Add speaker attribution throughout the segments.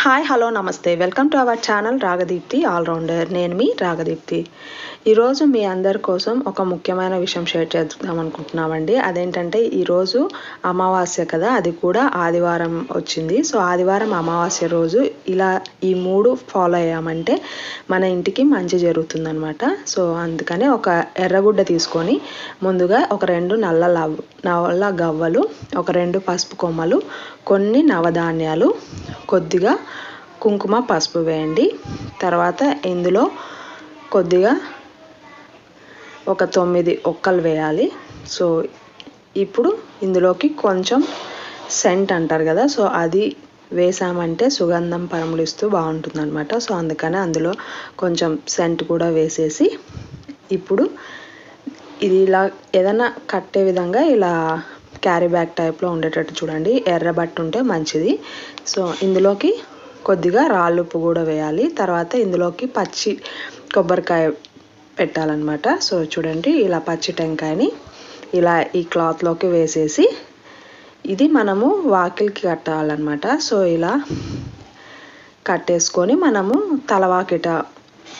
Speaker 1: Hi hello నమస్తే. Welcome to our channel Ragadeepthi allrounder నేను మీ రాగదీప్తి ఈరోజు మీ అందరి కోసం ఒక ముఖ్యమైన విషయం షేర్ చేద్దాం అనుకుంటున్నామండి. అదేంటంటే ఈరోజు అమావాస్య కదా అది కూడా ఆదివారం వచ్చింది. సో ఆదివారం అమావాస్య రోజు ఇలా ఈ మూడు ఫాలో అయ్యామంటే మన ఇంటికి మంచి జరుగుతుందనమాట సో అందుకనే ఒక ఎర్రగుడ్డ తీసుకొని ముందుగా ఒక రెండు నల్ల లవ్ నల్ల గవ్వలు ఒక రెండు పసుపు కొమ్మలు కొన్ని నవధాన్యాలు కొద్దిగా కుంకుమ పసుపు వేయండి. తర్వాత ఇందులో కొద్దిగా ఒక తొమ్మిది ఒక్కలు వేయాలి. సో ఇప్పుడు ఇందులోకి కొంచెం సెంట్ అంటారు కదా సో అది వేసామంటే సుగంధం పరములిస్తూ బాగుంటుందన్నమాట. సో అందుకని అందులో కొంచెం సెంట్ కూడా వేసేసి ఇప్పుడు ఇది ఇలా ఏదైనా కట్టే విధంగా ఇలా క్యారీ బ్యాగ్ టైప్లో ఉండేటట్టు చూడండి. ఎర్ర బట్ట ఉంటే మంచిది. సో ఇందులోకి కొద్దిగా రాళ్ళుప్పు కూడా వేయాలి. తర్వాత ఇందులోకి పచ్చి కొబ్బరికాయ పెట్టాలన్నమాట. సో చూడండి ఇలా పచ్చి టెంకాయని ఇలా ఈ క్లాత్లోకి వేసేసి ఇది మనము వాకిలికి కట్టాలన్నమాట. సో ఇలా కట్టేసుకొని మనము తలవాకిట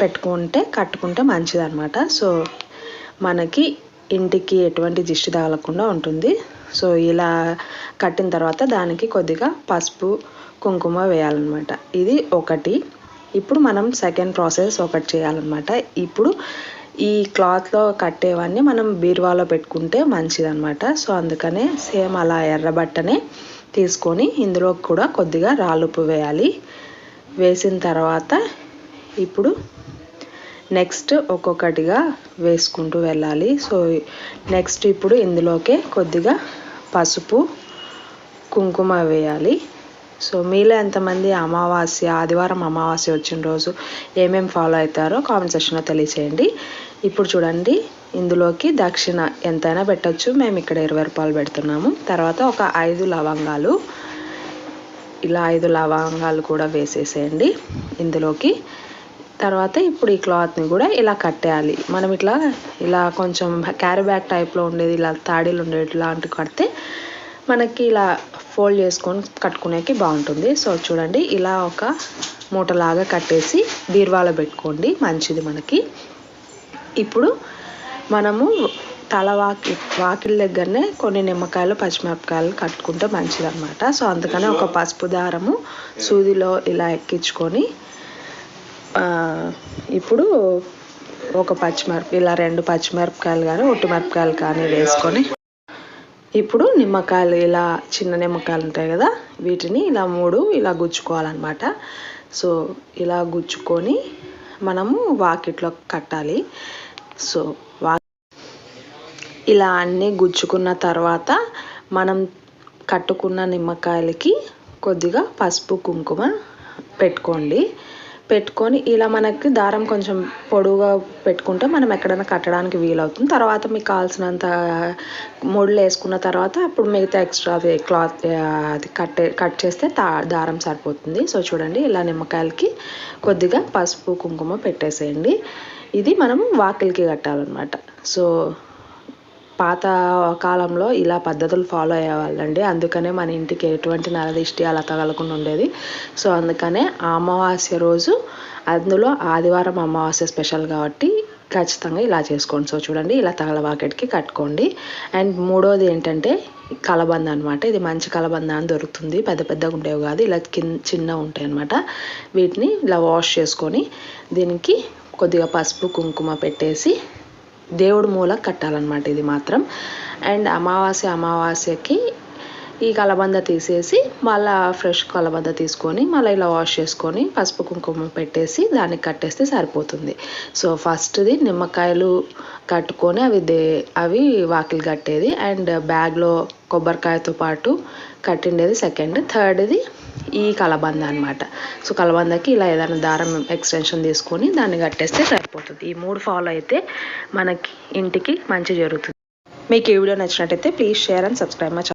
Speaker 1: పెట్టుకుంటే కట్టుకుంటే మంచిదన్నమాట. సో మనకి ఇంటికి ఎటువంటి దిష్టి తగలకుండా ఉంటుంది. సో ఇలా కట్టిన తర్వాత దానికి కొద్దిగా పసుపు కుంకుమ వేయాలన్నమాట. ఇది ఒకటి. ఇప్పుడు మనం సెకండ్ ప్రాసెస్ ఒకటి చేయాలన్నమాట. ఇప్పుడు ఈ క్లాత్లో కట్టేవన్నీ మనం బీరువాలో పెట్టుకుంటే మంచిదన్నమాట. సో అందుకనే సేమ్ అలా ఎర్రబట్టనే తీసుకొని ఇందులో కూడా కొద్దిగా రాలుపు వేయాలి. వేసిన తర్వాత ఇప్పుడు నెక్స్ట్ ఒక్కొక్కటిగా వేసుకుంటూ వెళ్ళాలి. సో నెక్స్ట్ ఇప్పుడు ఇందులోకే కొద్దిగా పసుపు కుంకుమ వేయాలి. సో మీలో ఎంతమంది అమావాస్య ఆదివారం అమావాస్య వచ్చిన రోజు ఏమేమి ఫాలో అవుతారో కామెంట్ సెక్షన్లో తెలియచేయండి. ఇప్పుడు చూడండి ఇందులోకి దక్షిణ ఎంతైనా పెట్టచ్చు. మేము ఇక్కడ ఇరవై రూపాయలు పెడుతున్నాము. తర్వాత ఒక ఐదు లవంగాలు ఇలా ఐదు లవంగాలు కూడా వేసేసేయండి. ఇందులోకి తర్వాత ఇప్పుడు ఈ క్లాత్ని కూడా ఇలా కట్టేయాలి. మనం ఇట్లా ఇలా కొంచెం క్యారీ బ్యాగ్ టైప్లో ఉండేది ఇలా తాడీలు ఉండేది ఇలాంటివి కడితే మనకి ఇలా ఫోల్డ్ చేసుకొని కట్టుకునేకి బాగుంటుంది. సో చూడండి ఇలా ఒక మూటలాగా కట్టేసి బీర్వాలో పెట్టుకోండి. మంచిది మనకి. ఇప్పుడు మనము తల వాకి వాకిల దగ్గరనే కొన్ని నిమ్మకాయలు పచ్చిమిరపకాయలు కట్టుకుంటే మంచిది అనమాట సో అందుకనే ఒక పసుపు దారము సూదిలో ఇలా ఎక్కించుకొని ఇప్పుడు ఒక పచ్చిమిరప ఇలా రెండు పచ్చిమిరపకాయలు కానీ ఒట్టి మిరపకాయలు కానీ వేసుకొని ఇప్పుడు నిమ్మకాయలు ఇలా చిన్న నిమ్మకాయలు ఉంటాయి కదా వీటిని ఇలా మూడు ఇలా గుచ్చుకోవాలన్నమాట. సో ఇలా గుచ్చుకొని మనము వాకిట్లో కట్టాలి. సో వా ఇలా అన్నీ గుచ్చుకున్న తర్వాత మనం కట్టుకున్న నిమ్మకాయలకి కొద్దిగా పసుపు కుంకుమ పెట్టుకోండి. పెట్టుకొని ఇలా మనకి దారం కొంచెం పొడవుగా పెట్టుకుంటే మనం ఎక్కడైనా కట్టడానికి వీలవుతుంది. తర్వాత మీకు కావాల్సినంత ముళ్ళు వేసుకున్న తర్వాత అప్పుడు మిగతా ఎక్స్ట్రా అది క్లాత్ అది కట్టే కట్ చేస్తే దారం సరిపోతుంది. సో చూడండి ఇలా నిమ్మకాయలకి కొద్దిగా పసుపు కుంకుమ పెట్టేసేయండి. ఇది మనం వాకిలికి కట్టాలన్నమాట. సో పాత కాలంలో ఇలా పద్ధతులు ఫాలో అయ్యేవాళ్ళండి. అందుకనే మన ఇంటికి ఎటువంటి నరదిష్టి అలా తగలకుండా ఉండేది. సో అందుకనే అమావాస్య రోజు అందులో ఆదివారం అమావాస్య స్పెషల్ కాబట్టి ఖచ్చితంగా ఇలా చేసుకోండి. సో చూడండి ఇలా తగలబాకెట్కి కట్టుకోండి. అండ్ మూడోది ఏంటంటే కలబంద అనమాట ఇది మంచి కలబంద అని దొరుకుతుంది. పెద్ద పెద్దగా ఉండేవి కాదు. ఇలా కింద చిన్న ఉంటాయి అనమాట వీటిని ఇలా వాష్ చేసుకొని దీనికి కొద్దిగా పసుపు కుంకుమ పెట్టేసి దేవుడు మూల కట్టాలన్నమాట ఇది మాత్రం. అండ్ అమావాస్య అమావాస్యకి ఈ కలబంద తీసేసి మళ్ళీ ఫ్రెష్ కలబంద తీసుకొని మళ్ళీ ఇలా వాష్ చేసుకొని పసుపు కుంకుమ పెట్టేసి దానికి కట్టేస్తే సరిపోతుంది. సో ఫస్ట్ది నిమ్మకాయలు కట్టుకొని అవి దే అవి వాకిలి కట్టేది. అండ్ బ్యాగ్లో కొబ్బరికాయతో పాటు కట్టిండేది సెకండ్. థర్డ్ది ఈ కలబంద అనమాట సో కలబందకి ఇలా ఏదైనా దారం ఎక్స్టెన్షన్ తీసుకొని దాన్ని కట్టేస్తే సరిపోతుంది. ఈ మూడు ఫాలో అయితే మనకి ఇంటికి మంచి జరుగుతుంది. మీకు ఈ వీడియో నచ్చినట్టయితే please share and subscribe my